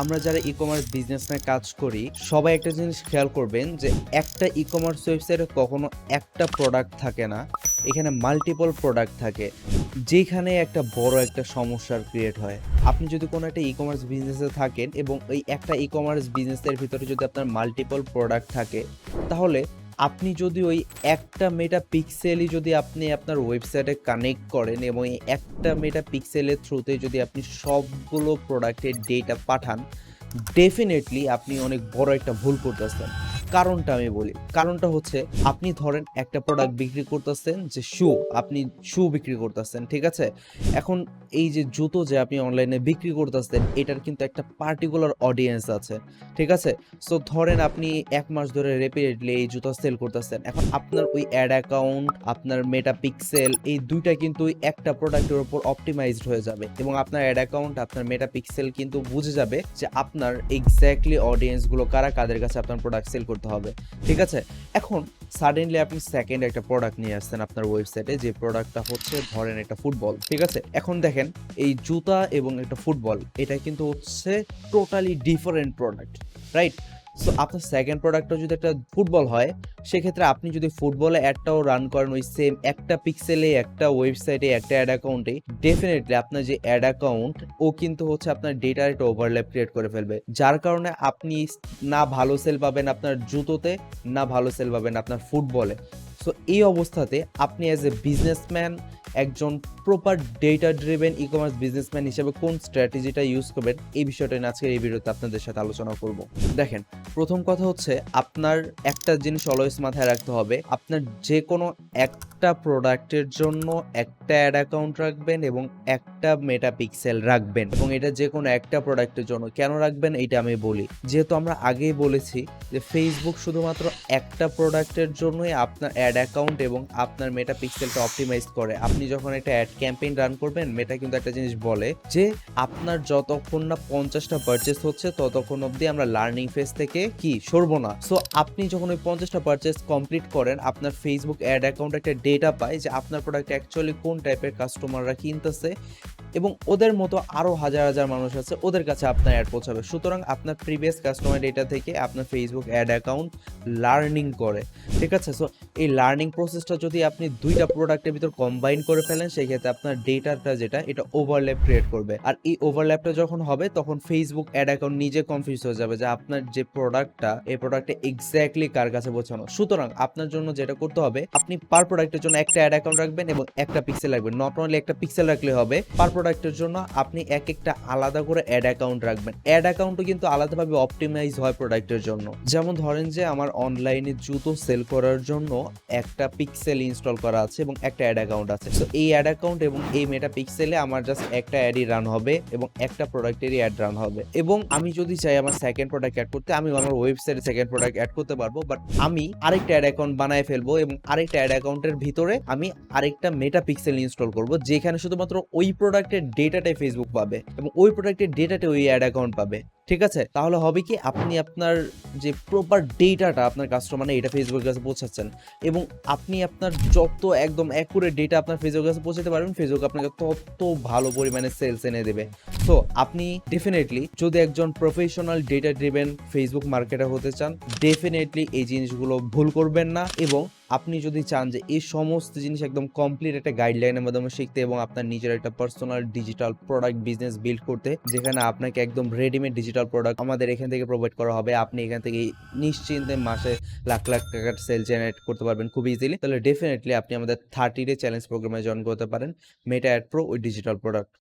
আমরা যারা e commerce business নিয়ে কাজ করি, সবাই একটা জিনিস খেয়াল করবেন যে একটা ই কমার্স ওয়েবসাইটে কখনো একটা প্রোডাক্ট থাকে না। এখানে মাল্টিপল প্রোডাক্ট থাকে, যেখানে একটা বড় একটা সমস্যার ক্রিয়েট হয়। আপনি যদি কোনো একটা ই কমার্স বিজনেসে থাকেন এবং ওই একটা ই কমার্স বিজনেসের ভিতরে যদি আপনার মাল্টিপল প্রোডাক্ট থাকে, তাহলে আপনি যদি ওই একটা মেটা পিক্সেলই যদি আপনি আপনার ওয়েবসাইটে কানেক্ট করেন এবং এই একটা মেটা পিক্সেলের থ্রুতে যদি আপনি সবগুলো প্রোডাক্টের ডেটা পাঠান ডেফিনেটলি আপনি অনেক বড় একটা ভুল করতেছেন কারণটা আমি বলি। কারণটা হচ্ছে, আপনি ধরেন একটা প্রোডাক্ট বিক্রি করতেছেন যে শু, আপনি শু বিক্রি করতেছেন, ঠিক আছে? এখন এই যে জুতো যে আপনি অনলাইনে বিক্রি করতেছেন, এটার কিন্তু একটা পার্টিকুলার অডিয়েন্স আছে, ঠিক আছে? সো ধরেন আপনি এক মাস ধরে রেপিডেটলি এই জুতো সেল করতেছেন। এখন আপনার ওই অ্যাড অ্যাকাউন্ট আপনার মেটা পিক্সেল এই দুইটা কিন্তু একটা প্রোডাক্টের উপর অপটিমাইজড হয়ে যাবে এবং আপনার অ্যাড অ্যাকাউন্ট আপনার মেটা পিক্সেল কিন্তু বুঝে যাবে যে আপনার এক্স্যাক্টলি অডিয়েন্সগুলো কারা, কাদের কাছে আপনার প্রোডাক্ট সেল করতে হবে। ঠিক আছে? এখন সাডেনলি আপনি সেকেন্ড একটা প্রোডাক্ট নিয়ে আসছেন আপনার ওয়েবসাইটে যে প্রোডাক্টটা হচ্ছে ধরেন একটা ফুটবল ঠিক আছে? এখন দেখেন, এই জুতা এবং একটা ফুটবল এটা কিন্তু হচ্ছে totally different product right so আপনার সেকেন্ড প্রোডাক্টটা যদি একটা ফুটবল হয়, সেক্ষেত্রে আপনি যদি ফুটবলে অ্যাডটাও রান করেন, ওই সেম একটা পিক্সেলে একটা ওয়েবসাইটে একটা অ্যাড অ্যাকাউন্টে ডেফিনেটলি আপনার যে অ্যাড অ্যাকাউন্ট ও কিন্তু হচ্ছে আপনার ডেটার একটা ওভারল্যাপ ক্রিয়েট করে ফেলবে। যার কারণে আপনি না ভালো সেল পাবেন আপনার জুতোতে, না ভালো সেল পাবেন আপনার ফুটবলে সো এই অবস্থাতে আপনি অ্যাজ এ বিজনেসম্যান একজন proper data driven e commerce businessman হিসেবে কোন স্ট্র্যাটেজিটা ইউজ করবেন, এই বিষয়টা নিয়ে আজকের এই ভিডিওতে আপনাদের সাথে আলোচনা করব। দেখেন, প্রথম কথা হচ্ছে আপনার একটা জিনিস অলওয়েজ মাথায় রাখতে হবে, আপনার যে কোনো একটা প্রোডাক্টের জন্য একটা অ্যাড অ্যাকাউন্ট রাখবেন এবং একটা মেটা পিক্সেল রাখবেন এবং এটা যে কোনো একটা প্রোডাক্টের জন্য। কেন রাখবেন? এটা আমি বলি। যেহেতু আমরা আগেই বলেছি যে ফেসবুক শুধুমাত্র একটা প্রোডাক্টের জন্যই আপনার অ্যাড অ্যাকাউন্ট এবং আপনার মেটা পিক্সেলটা অপটিমাইজ করে। আপনি যখন একটা অ্যাড ক্যাম্পেইন রান করবেন মেটা কিন্তু একটা জিনিস বলে যে আপনার যতক্ষণ না পঞ্চাশটা পারচেস হচ্ছে, ততক্ষণ অবধি আমরা লার্নিং ফেজ থেকে কি সরবো না। সো আপনি যখন ওই পঞ্চাশটা পারচেস কমপ্লিট করেন, আপনার ফেসবুক অ্যাড অ্যাকাউন্ট একটা ডেটা পায় যে আপনার প্রোডাক্ট অ্যাকচুয়ালি কোন টাইপের কাস্টমাররা কিনতেছে। এবং ওদের মতো আরও হাজার হাজার মানুষ আছে, ওদের কাছে আপনার অ্যাড পৌঁছাবে। সুতরাং আপনার প্রিভিয়াস কাস্টমার ডেটা থেকে আপনার ফেসবুক অ্যাড অ্যাকাউন্ট লার্নিং করে, ঠিক আছে? সো এই লার্নিং প্রসেসটা যদি আপনি দুইটা প্রোডাক্টের ভিতর কম্বাইন করে ফেলেন, সেক্ষেত্রে আপনার ডেটাটা যেটা, এটা ওভারল্যাপ ক্রিয়েট করবে। আর এই ওভারল্যাপটা যখন হবে, তখন ফেসবুক অ্যাড অ্যাকাউন্ট নিজে কনফিউজ হয়ে যাবে যে আপনার যে প্রোডাক্টটা এই প্রোডাক্টে এক্স্যাক্টলি কার কাছে পৌঁছানো। সুতরাং আপনার জন্য যেটা করতে হবে, আপনি পার প্রোডাক্টের জন্য একটা অ্যাড অ্যাকাউন্ট রাখবেন এবং একটা পিক্সেল রাখবেন। নট অনলি একটা পিক্সেল রাখলে হবে পার প্রোডাক্টের জন্য আপনি এক একটা আলাদা করে অ্যাড অ্যাকাউন্ট রাখবেন। অ্যাড অ্যাকাউন্টও কিন্তু আলাদাভাবে অপটিমাইজ হয় প্রোডাক্টের জন্য। যেমন ধরেন যে আমার অনলাইনে জুতো সেল করার জন্য একটা পিক্সেল ইনস্টল করা আছে এবং একটা অ্যাড অ্যাকাউন্ট আছে। তো এই অ্যাড অ্যাকাউন্ট এবং এই মেটা পিক্সেলে আমার জাস্ট একটা অ্যাডই রান হবে এবং একটা প্রোডাক্টেরই অ্যাড রান হবে। এবং আমি যদি চাই আমার সেকেন্ড প্রোডাক্ট অ্যাড করতে আমি আমার ওয়েবসাইটে সেকেন্ড প্রোডাক্ট অ্যাড করতে পারব বাট আমি আরেকটা অ্যাড অ্যাকাউন্ট বানায় ফেলব এবং আরেকটা অ্যাড অ্যাকাউন্টের ভিতরে আমি আরেকটা মেটা পিক্সেল ইনস্টল করব, যেখানে শুধুমাত্র ওই প্রোডাক্টের ডেটাটাই ফেসবুক পাবে এবং ওই প্রোডাক্টের ডেটাটা ওই অ্যাড অ্যাকাউন্ট পাবে, ঠিক আছে? তাহলে হবে কি, আপনি আপনার যে প্রপার ডেটাটা আপনার কাস্টমারে এটা ফেসবুকের কাছে পৌঁছাচ্ছেন এবং আপনি আপনার যত একদম অ্যাকুরেট ডেটা আপনার ফেসবুকের কাছে পৌঁছাতে পারবেন ফেসবুক আপনাকে তত ভালো পরিমাণে সেলস এনে দেবে। তো আপনি ডেফিনেটলি যদি একজন professional data driven Facebook marketer হতে চান ডেফিনেটলি এই জিনিসগুলো ভুল করবেন না এবং আপনি যদি চান যে এই সমস্ত জিনিস একদম কমপ্লিট একটা গাইডলাইনের মাধ্যমে শিখতে এবং আপনার নিজের একটা personal digital product business build করতে, যেখানে আপনাকে একদম রেডিমেড ডিজিটাল প্রোডাক্ট আমাদের এখান থেকে প্রোভাইড করা হবে, আপনি এখান থেকে নিশ্চিন্তে মাসে লাখ লাখ টাকার সেল জেনারেট করতে পারবেন খুব ইজিলি তাহলে ডেফিনেটলি আপনি আমাদের থার্টি ডে চ্যালেঞ্জ প্রোগ্রামে জয়েন করতে পারেন মেটা অ্যাড প্রো ওই ডিজিটাল প্রোডাক্ট